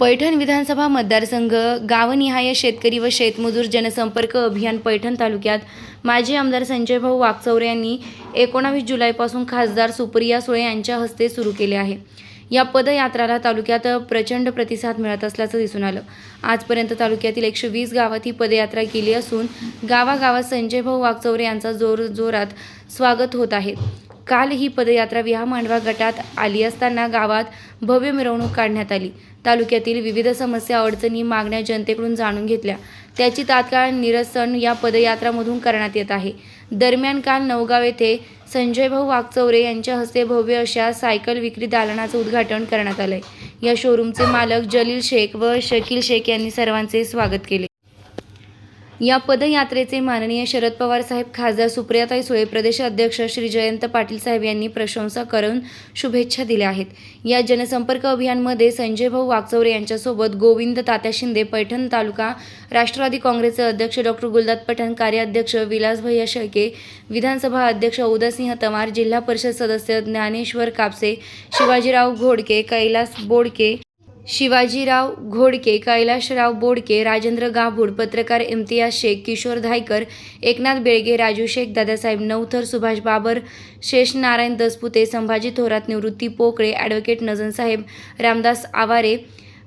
पैठण विधानसभा मतदारसंघ गावनिहाय शेतकरी व शेतमजूर जनसंपर्क अभियान पैठण तालुक्यात. माजी आमदार संजय भाऊ वाकचौरे यांनी एकोणावीस जुलैपासून खासदार सुप्रिया सुळे यांच्या हस्ते सुरू केले आहे. या पदयात्राला तालुक्यात प्रचंड प्रतिसाद मिळत असल्याचं दिसून आलं. आजपर्यंत तालुक्यातील एकशे वीस गावात ही पदयात्रा केली असून गावागावात संजय भाऊ वाकचौरे यांचा जोर जोरात स्वागत होत आहे. काल ही पदयात्रा विहा मांडवा गटात आली असताना गावात भव्य मिरवणूक काढण्यात आली. तालुक्यातील विविध समस्या अडचणी मागण्या जनतेकडून जाणून घेतल्या. त्याची तात्काळ निरसन या पदयात्रामधून करण्यात येत आहे. दरम्यान काल नवगाव येथे संजय भाऊ वाकचौरे यांच्या हस्ते भव्य अशा सायकल विक्री दालनाचं उद्घाटन करण्यात आलंय. या शोरूमचे मालक जलील शेख व शकील शेख यांनी सर्वांचे स्वागत केले. या पदयात्रेचे माननीय शरद पवार साहेब खासदार सुप्रियाताई सुळे प्रदेश अध्यक्ष श्री जयंत पाटील साहेब यांनी प्रशंसा करून शुभेच्छा दिल्या आहेत. या जनसंपर्क अभियानमध्ये संजय भाऊ वाकचौरे यांच्यासोबत गोविंद तात्या शिंदे पैठण तालुका राष्ट्रवादी काँग्रेसचे अध्यक्ष डॉक्टर गुलदात पठाण कार्याध्यक्ष विलास भैया शेळके विधानसभा अध्यक्ष उदयसिंह तमार जिल्हा परिषद सदस्य ज्ञानेश्वर कापसे शिवाजीराव घोडके कैलास बोडके शिवाजीराव घोडके कैलाशराव बोडके राजेंद्र गाभूड पत्रकार इम्तियाज शेख किशोर धायकर एकनाथ बेळगे राजू शेख दादासाहेब नवथर सुभाष बाबर शेषनारायण दसपुते संभाजी थोरात निवृत्ती पोकळे ॲडव्होकेट नजनसाहेब रामदास आवारे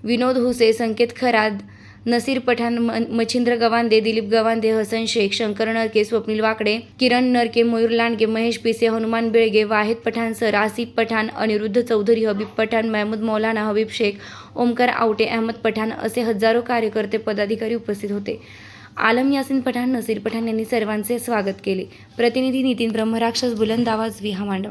विनोद हुसे संकेत खराद नसीर पठाण म मच्छिंद्र गवांदे दिलीप गवांदे हसन शेख शंकर नरके स्वप्नील वाकडे किरण नरके मयूर लांडगे महेश पिसे हनुमान बेळगे वाहिद पठाण सर आसिफ पठाण अनिरुद्ध चौधरी हबीब पठाण महमूद मौलाना हबीब शेख ओमकार आवटे अहमद पठाण असे हजारो कार्यकर्ते पदाधिकारी उपस्थित होते. आलम यासिन पठाण नसीर पठाण यांनी सर्वांचे स्वागत केले. प्रतिनिधी नितीन ब्रह्मराक्षस बुलंद आवाज विहा मांडवा